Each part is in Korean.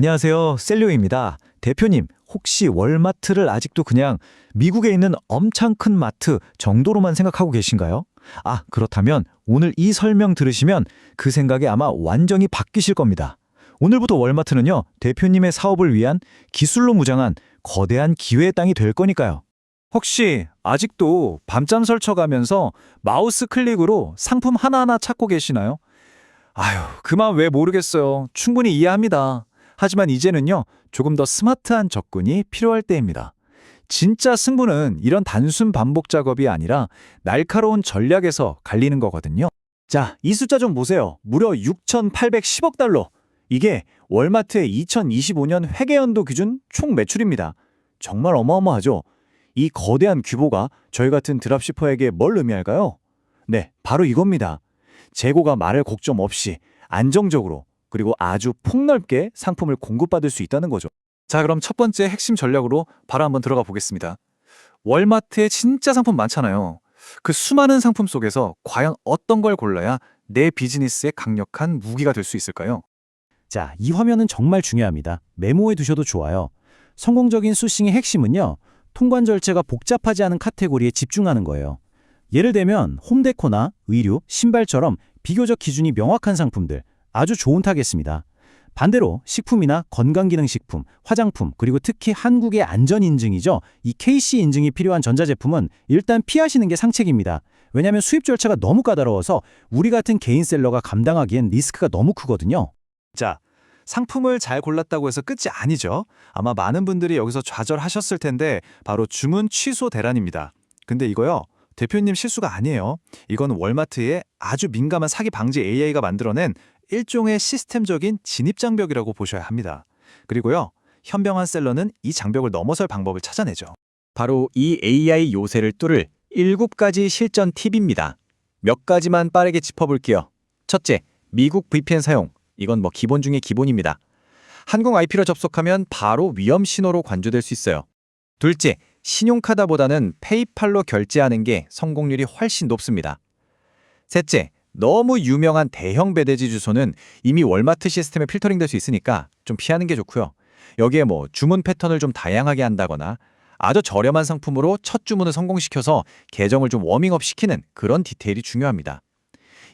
안녕하세요. 셀리오입니다. 대표님, 혹시 월마트를 아직도 그냥 미국에 있는 엄청 큰 마트 정도로만 생각하고 계신가요? 아, 그렇다면 오늘 이 설명 들으시면 그 생각이 아마 완전히 바뀌실 겁니다. 오늘부터 월마트는요, 대표님의 사업을 위한 기술로 무장한 거대한 기회의 땅이 될 거니까요. 혹시 아직도 밤잠 설쳐가면서 마우스 클릭으로 상품 하나하나 찾고 계시나요? 아휴, 그만 왜 모르겠어요. 충분히 이해합니다. 하지만 이제는요, 조금 더 스마트한 접근이 필요할 때입니다. 진짜 승부는 이런 단순 반복 작업이 아니라 날카로운 전략에서 갈리는 거거든요. 자, 이 숫자 좀 보세요. 무려 6,810억 달러. 이게 월마트의 2025년 회계연도 기준 총 매출입니다. 정말 어마어마하죠? 이 거대한 규모가 저희 같은 드랍시퍼에게 뭘 의미할까요? 네, 바로 이겁니다. 재고가 마를 곡점 없이 안정적으로 그리고 아주 폭넓게 상품을 공급받을 수 있다는 거죠. 자, 그럼 첫 번째 핵심 전략으로 바로 한번 들어가 보겠습니다. 월마트에 진짜 상품 많잖아요. 그 수많은 상품 속에서 과연 어떤 걸 골라야 내 비즈니스에 강력한 무기가 될 수 있을까요? 자, 이 화면은 정말 중요합니다. 메모해 두셔도 좋아요. 성공적인 수싱의 핵심은요. 통관 절차가 복잡하지 않은 카테고리에 집중하는 거예요. 예를 들면 홈데코나 의류, 신발처럼 비교적 기준이 명확한 상품들 아주 좋은 타겟입니다. 반대로 식품이나 건강기능식품, 화장품, 그리고 특히 한국의 안전인증이죠. 이 KC 인증이 필요한 전자제품은 일단 피하시는 게 상책입니다. 왜냐하면 수입 절차가 너무 까다로워서 우리 같은 개인 셀러가 감당하기엔 리스크가 너무 크거든요. 자, 상품을 잘 골랐다고 해서 끝이 아니죠. 아마 많은 분들이 여기서 좌절하셨을 텐데 바로 주문 취소 대란입니다. 근데 이거요. 대표님 실수가 아니에요. 이건 월마트의 아주 민감한 사기 방지 AI가 만들어낸 일종의 시스템적인 진입 장벽이라고 보셔야 합니다. 그리고요. 현명한 셀러는 이 장벽을 넘어설 방법을 찾아내죠. 바로 이 AI 요새를 뚫을 7가지 실전 팁입니다. 몇 가지만 빠르게 짚어볼게요. 첫째, 미국 VPN 사용. 이건 뭐 기본 중에 기본입니다. 한국 IP로 접속하면 바로 위험 신호로 관조될 수 있어요. 둘째, 신용카드보다는 페이팔로 결제하는 게 성공률이 훨씬 높습니다. 셋째, 너무 유명한 대형 배대지 주소는 이미 월마트 시스템에 필터링될 수 있으니까 좀 피하는 게 좋고요. 여기에 뭐 주문 패턴을 좀 다양하게 한다거나 아주 저렴한 상품으로 첫 주문을 성공시켜서 계정을 좀 워밍업 시키는 그런 디테일이 중요합니다.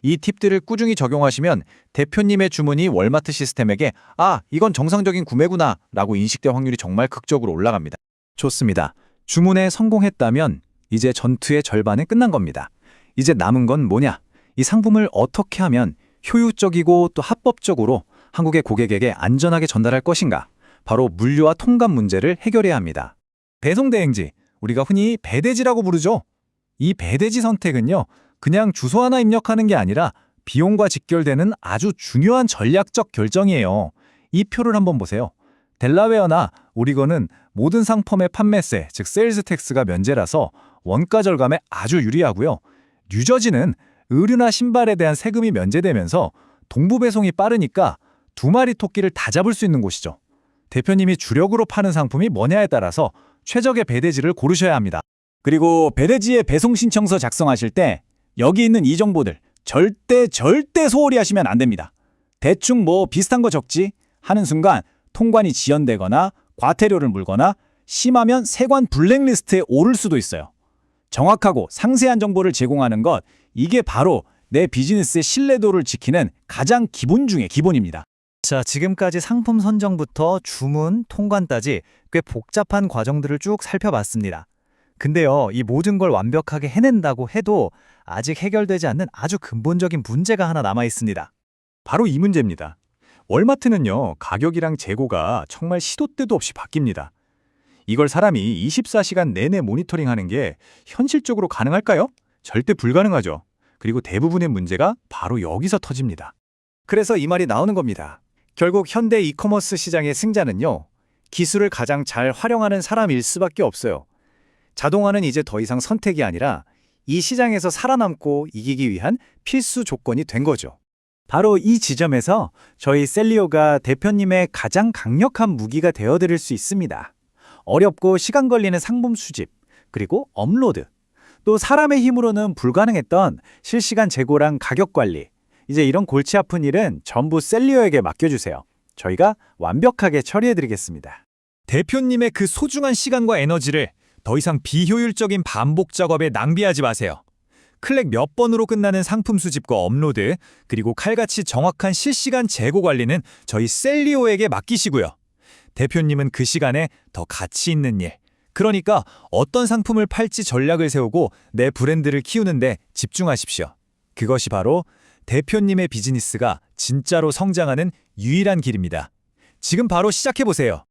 이 팁들을 꾸준히 적용하시면 대표님의 주문이 월마트 시스템에게 아, 이건 정상적인 구매구나 라고 인식될 확률이 정말 극적으로 올라갑니다. 좋습니다. 주문에 성공했다면 이제 전투의 절반은 끝난 겁니다. 이제 남은 건 뭐냐? 이 상품을 어떻게 하면 효율적이고 또 합법적으로 한국의 고객에게 안전하게 전달할 것인가? 바로 물류와 통관 문제를 해결해야 합니다. 배송 대행지, 우리가 흔히 배대지라고 부르죠. 이 배대지 선택은요, 그냥 주소 하나 입력하는 게 아니라 비용과 직결되는 아주 중요한 전략적 결정이에요. 이 표를 한번 보세요. 델라웨어나 오리건은 모든 상품의 판매세, 즉 세일즈 텍스가 면제라서 원가 절감에 아주 유리하고요. 뉴저지는 의류나 신발에 대한 세금이 면제되면서 동부 배송이 빠르니까 두 마리 토끼를 다 잡을 수 있는 곳이죠. 대표님이 주력으로 파는 상품이 뭐냐에 따라서 최적의 배대지를 고르셔야 합니다. 그리고 배대지의 배송 신청서 작성하실 때 여기 있는 이 정보들 절대 절대 소홀히 하시면 안 됩니다. 대충 뭐 비슷한 거 적지 하는 순간 통관이 지연되거나 과태료를 물거나 심하면 세관 블랙리스트에 오를 수도 있어요. 정확하고 상세한 정보를 제공하는 것 이게 바로 내 비즈니스의 신뢰도를 지키는 가장 기본 중의 기본입니다. 자, 지금까지 상품 선정부터 주문, 통관까지 꽤 복잡한 과정들을 쭉 살펴봤습니다. 근데요, 이 모든 걸 완벽하게 해낸다고 해도 아직 해결되지 않는 아주 근본적인 문제가 하나 남아 있습니다. 바로 이 문제입니다. 월마트는요, 가격이랑 재고가 정말 시도 때도 없이 바뀝니다. 이걸 사람이 24시간 내내 모니터링 하는 게 현실적으로 가능할까요? 절대 불가능하죠. 그리고 대부분의 문제가 바로 여기서 터집니다. 그래서 이 말이 나오는 겁니다. 결국 현대 이커머스 시장의 승자는요, 기술을 가장 잘 활용하는 사람일 수밖에 없어요. 자동화는 이제 더 이상 선택이 아니라 이 시장에서 살아남고 이기기 위한 필수 조건이 된 거죠. 바로 이 지점에서 저희 셀리오가 대표님의 가장 강력한 무기가 되어드릴 수 있습니다. 어렵고 시간 걸리는 상품 수집, 그리고 업로드, 또 사람의 힘으로는 불가능했던 실시간 재고랑 가격 관리, 이제 이런 골치 아픈 일은 전부 셀리오에게 맡겨주세요. 저희가 완벽하게 처리해드리겠습니다. 대표님의 그 소중한 시간과 에너지를 더 이상 비효율적인 반복 작업에 낭비하지 마세요. 클릭 몇 번으로 끝나는 상품 수집과 업로드, 그리고 칼같이 정확한 실시간 재고 관리는 저희 셀리오에게 맡기시고요. 대표님은 그 시간에 더 가치 있는 일, 그러니까 어떤 상품을 팔지 전략을 세우고 내 브랜드를 키우는데 집중하십시오. 그것이 바로 대표님의 비즈니스가 진짜로 성장하는 유일한 길입니다. 지금 바로 시작해보세요.